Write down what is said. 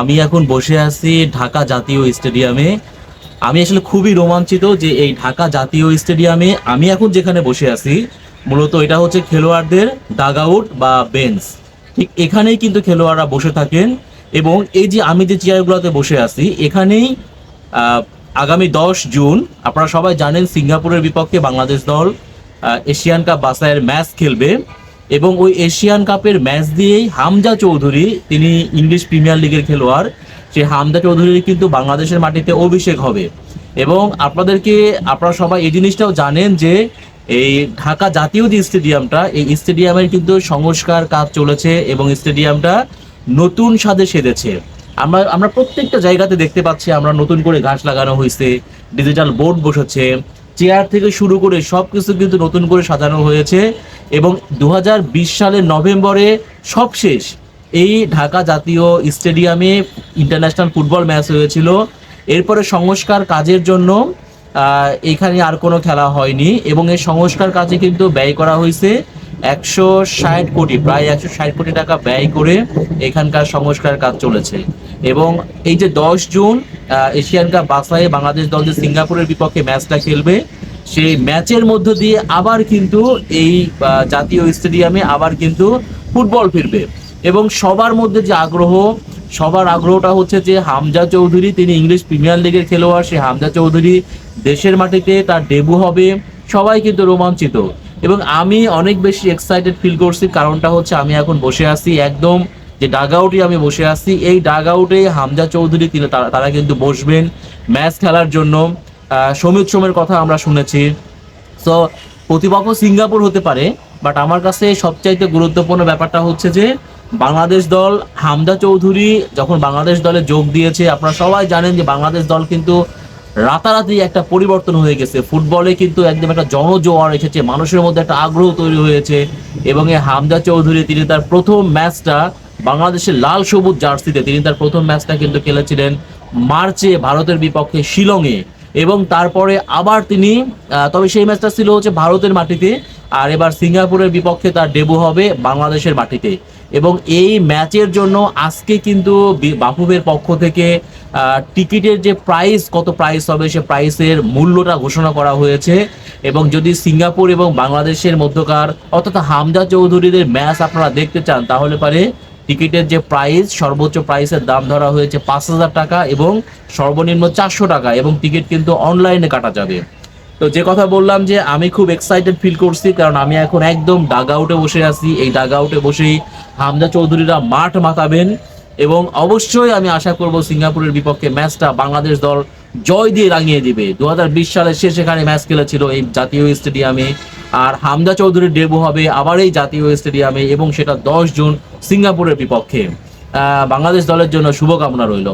আমি এখন বসে আছি ঢাকা জাতীয় স্টেডিয়ামে। আমি আসলে খুবই রোমাঞ্চিত যে এই ঢাকা জাতীয় স্টেডিয়ামে আমি এখন যেখানে বসে আছি, মূলত এটা হচ্ছে খেলোয়াড়দের ডাগ আউট বা বেঞ্চ ঠিক এখানেই কিন্তু খেলোয়াড়রা বসে থাকেন এবং এই যে আমি যে চেয়ারগুলোতে বসে আছি, এখানেই আগামী দশ জুন আপনারা সবাই জানেন সিঙ্গাপুরের বিপক্ষে বাংলাদেশ দল এশিয়ান কাপ বাছাইয়ের ম্যাচ খেলবে। এবং ওই এশিয়ান কাপের ম্যাচ দিয়েই হামজা চৌধুরী, তিনি ইংলিশ প্রিমিয়ার লিগের খেলোয়াড় সেই হামজা চৌধুরীর কিন্তু বাংলাদেশের মাটিতে অভিষেক হবে। এবং আপনাদেরকে, আপনারা সবাই এই জিনিসটাও জানেন যে এই ঢাকা জাতীয় যে স্টেডিয়ামটা, এই স্টেডিয়ামের কিন্তু সংস্কার কাজ চলেছে এবং স্টেডিয়ামটা নতুন স্বাদে সেজেছে। আমরা আমরা প্রত্যেকটা জায়গাতে দেখতে পাচ্ছি, আমরা নতুন করে ঘাস লাগানো হয়েছে, ডিজিটাল বোর্ড বসেছে চেয়ার থেকে শুরু করে সব কিছু কিন্তু নতুন করে সাজানো হয়েছে এবং দু হাজার বিশ সালের নভেম্বরে সব শেষ এই ঢাকা জাতীয় স্টেডিয়ামে ইন্টারন্যাশনাল ফুটবল ম্যাচ হয়েছিল। এরপরে সংস্কার কাজের জন্য এখানে আর কোনো খেলা হয়নি এবং এই সংস্কার কাজে কিন্তু ব্যয় করা হয়েছে। একশো ষাট কোটি, প্রায় একশো ষাট কোটি টাকা ব্যয় করে এখানকার সংস্কার কাজ চলেছে। এবং এই যে দশ জুন এশিয়ান কাপ বাছাইয়ে বাংলাদেশ দল যে সিঙ্গাপুরের বিপক্ষে ম্যাচটা খেলবে, সেই ম্যাচের মধ্য দিয়ে আবার কিন্তু এই জাতীয় স্টেডিয়ামে আবার কিন্তু ফুটবল ফিরবে। এবং সবার মধ্যে যে আগ্রহ, সবার আগ্রহটা হচ্ছে যে হামজা চৌধুরী, তিনি ইংলিশ প্রিমিয়ার লিগের খেলোয়াড়, সেই হামজা চৌধুরী দেশের মাটিতে তার ডেবু হবে। সবাই কিন্তু রোমাঞ্চিত। এবং আমি অনেক বেশি এক্সাইটেড ফিল করছি, কারণটা হচ্ছে আমি এখন বসে আছি একদম যে ডাগ আউটে আমি বসে আছি। এই ডাগ আউটে হামজা চৌধুরী, তিনি তারা কিন্তু বসবেন ম্যাচ খেলার জন্য। সমিত সোমের কথা আমরা শুনেছি। সো প্রতিপক্ষ সিঙ্গাপুর হতে পারে বাট আমার কাছে সবচাইতে গুরুত্বপূর্ণ ব্যাপারটা হচ্ছে যে, বাংলাদেশ দল হামদা চৌধুরী যখন বাংলাদেশ দলে যোগ দিয়েছে, আপনারা সবাই জানেন যে বাংলাদেশ দল কিন্তু রাতারাতি একটা পরিবর্তন হয়ে গেছে। ফুটবলে কিন্তু একদম একটা জনজোয়ার এসেছে, মানুষের মধ্যে একটা আগ্রহ তৈরি হয়েছে এবং এই হামজা চৌধুরী, তিনি তার প্রথম ম্যাচটা বাংলাদেশের লাল সবুজ জার্সিতে, তিনি তার প্রথম ম্যাচটা কিন্তু খেলেছিলেন মার্চে ভারতের বিপক্ষে শিলংয়ে এবং তারপরে আবার তিনি তবে সেই ম্যাচটা ছিল হচ্ছে ভারতের মাটিতে আর এবার সিঙ্গাপুরের বিপক্ষে তার ডেবু হবে বাংলাদেশের মাটিতে। এবং এই ম্যাচের জন্য আজকে কিন্তু বাফুফের পক্ষ থেকে টিকিটের যে প্রাইস কত প্রাইস হবে সে প্রাইসের মূল্যটা ঘোষণা করা হয়েছে। এবং যদি সিঙ্গাপুর এবং বাংলাদেশের মধ্যকার, অর্থাৎ হামজা চৌধুরীদের ম্যাচ আপনারা দেখতে চান, তাহলে পারে টিকিটের যে প্রাইস সর্বোচ্চ প্রাইসের দাম ধরা হয়েছে পাঁচ হাজার টাকা এবং সর্বনিম্ন চারশো টাকা এবং টিকিট কিন্তু অনলাইনে কাটা যাবে। তো যে কথা বললাম যে আমি খুব এক্সাইটেড ফিল করছি, কারণ আমি এখন একদম ডাগ আউটে বসে আছি। এই ডাগ আউটে বসেই হামজা চৌধুরীরা মাঠ মাতাবেন এবং অবশ্যই আমি আশা করব সিঙ্গাপুরের বিপক্ষে ম্যাচটা বাংলাদেশ দল জয় দিয়ে রাঙিয়ে দিবে। দু হাজার বিশ সালের শেষ এখানে ম্যাচ খেলেছিল এই জাতীয় স্টেডিয়ামে আর হামজা চৌধুরীর ডেবু হবে আবার এই জাতীয় স্টেডিয়ামে এবং সেটা দশ জুন সিঙ্গাপুরের বিপক্ষে। বাংলাদেশ দলের জন্য শুভকামনা রইল।